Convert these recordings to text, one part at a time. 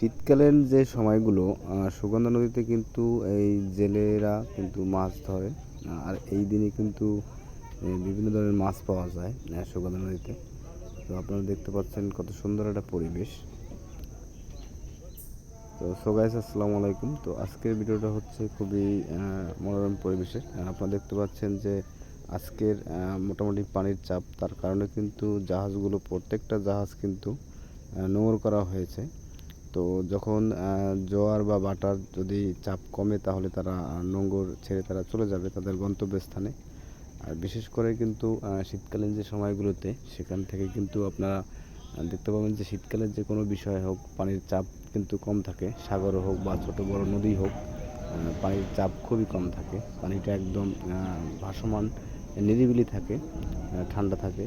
শীতকালীন যে সময়গুলো সুগন্ধা নদীতে কিন্তু এই জেলেরা কিন্তু মাছ ধরে আর এই দিনে কিন্তু বিভিন্ন ধরনের মাছ পাওয়া যায় সুগন্ধা নদীতে। তো আপনারা দেখতে পাচ্ছেন কত সুন্দর একটা পরিবেশ। তো সো গাইস আসসালামু আলাইকুম। তো আজকের ভিডিওটা হচ্ছে খুবই মনোরম পরিবেশে আপনারা দেখতে পাচ্ছেন যে আজকের মোটামুটি পানির চাপ, তার কারণে কিন্তু জাহাজগুলো, প্রত্যেকটা জাহাজ কিন্তু নোঙর করা হয়েছে। তো যখন জোয়ার বা বাটার যদি চাপ কমে তাহলে তারা নোঙর ছেড়ে তারা চলে যাবে তাদের গন্তব্যস্থানে। আর বিশেষ করে কিন্তু শীতকালীন যে সময়গুলোতে সেখান থেকে কিন্তু আপনারা দেখতে পাবেন যে শীতকালের যে কোনো বিষয় হোক, পানির চাপ কিন্তু কম থাকে। সাগর হোক বা ছোট বড় নদী হোক পানির চাপ খুবই কম থাকে। পানিটা একদম ভাসমান, নিরিবিলি থাকে ঠান্ডা থাকে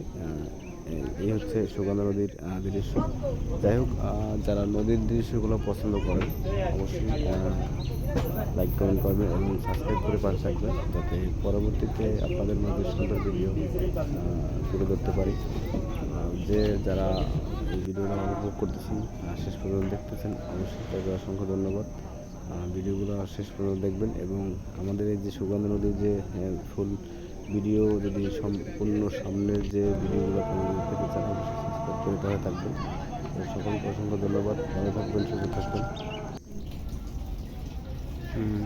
এই- হচ্ছে সুগন্ধা নদীর দৃশ্য। যাই হোক যারা নদীর দৃশ্যগুলো পছন্দ করেন, অবশ্যই লাইক কমেন্ট করবেন এবং সাবস্ক্রাইব করে পাশে থাকবেন যাতে পরবর্তীতে আপনাদের মাঝে সুন্দর ভিডিও তুলে ধরতে পারি। যে যারা এই ভিডিওটা উপভোগ করতেছেন শেষ পর্যন্ত দেখতেছেন, অবশ্যই তাদের অসংখ্য ধন্যবাদ। ভিডিওগুলো শেষ পর্যন্ত দেখবেন এবং আমাদের এই যে সুগন্ধ নদীর যে ফুল ভিডিও যদি সম্পূর্ণ সামনের যে ভিডিওগুলো আপনারা পেতে চান অবশ্যই করে পাশে থাকবেন। সকলকে অসংখ্য ধন্যবাদ। ভালো থাকবেন, সুস্থ থাকবেন। হুম